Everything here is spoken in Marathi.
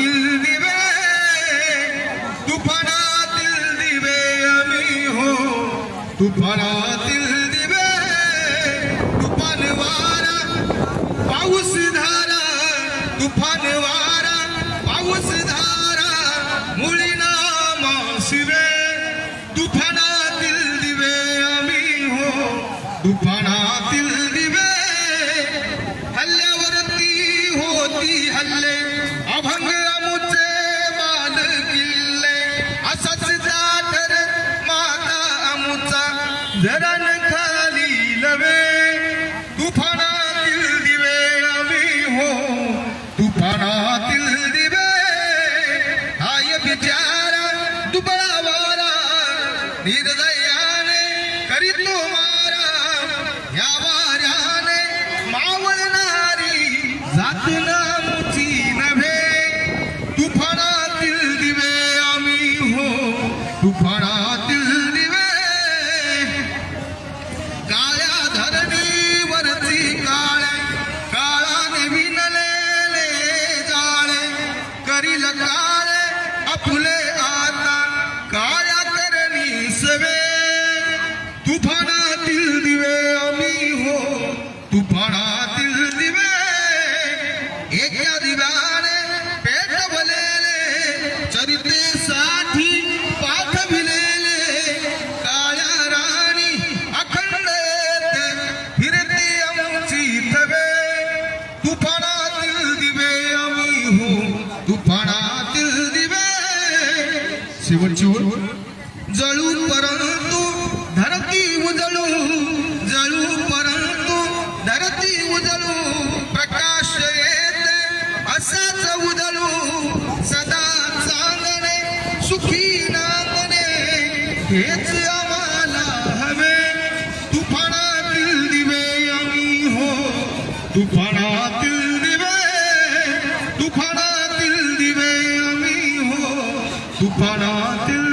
तुफानातील दिवे तुफानातील दिवे आम्ही हो. तुफानातील दिवे तुफान वारा पाऊस धारा तुफान वारा पाऊस धारा मुळीना शिवे तुफानातील दिवे आम्ही हो. तुफानातील जरण खाली लवे तुफानातील दिवे आम्ही हो तुफानातील दिवे। हाय बिचारा दुबळा वारा, निर्दयाने करीतो मारा या वाऱ्याने मावळणारी जात नामची नव्हे तुफानातील दिवे आम्ही हो तुफानातील करील आपुले आता काळ्या करणी सवे। तुफान शेवटची ओळ जळू परंतु धरती उजळू जळू परंतु धरती उजळू प्रकाश येते असाच उजळू सदा चांदणे सुखी नांदणे हेच आम्हाला हवे. तुफानातील दिवे आम्ही हो तुफानातील പാടാത്തിൽ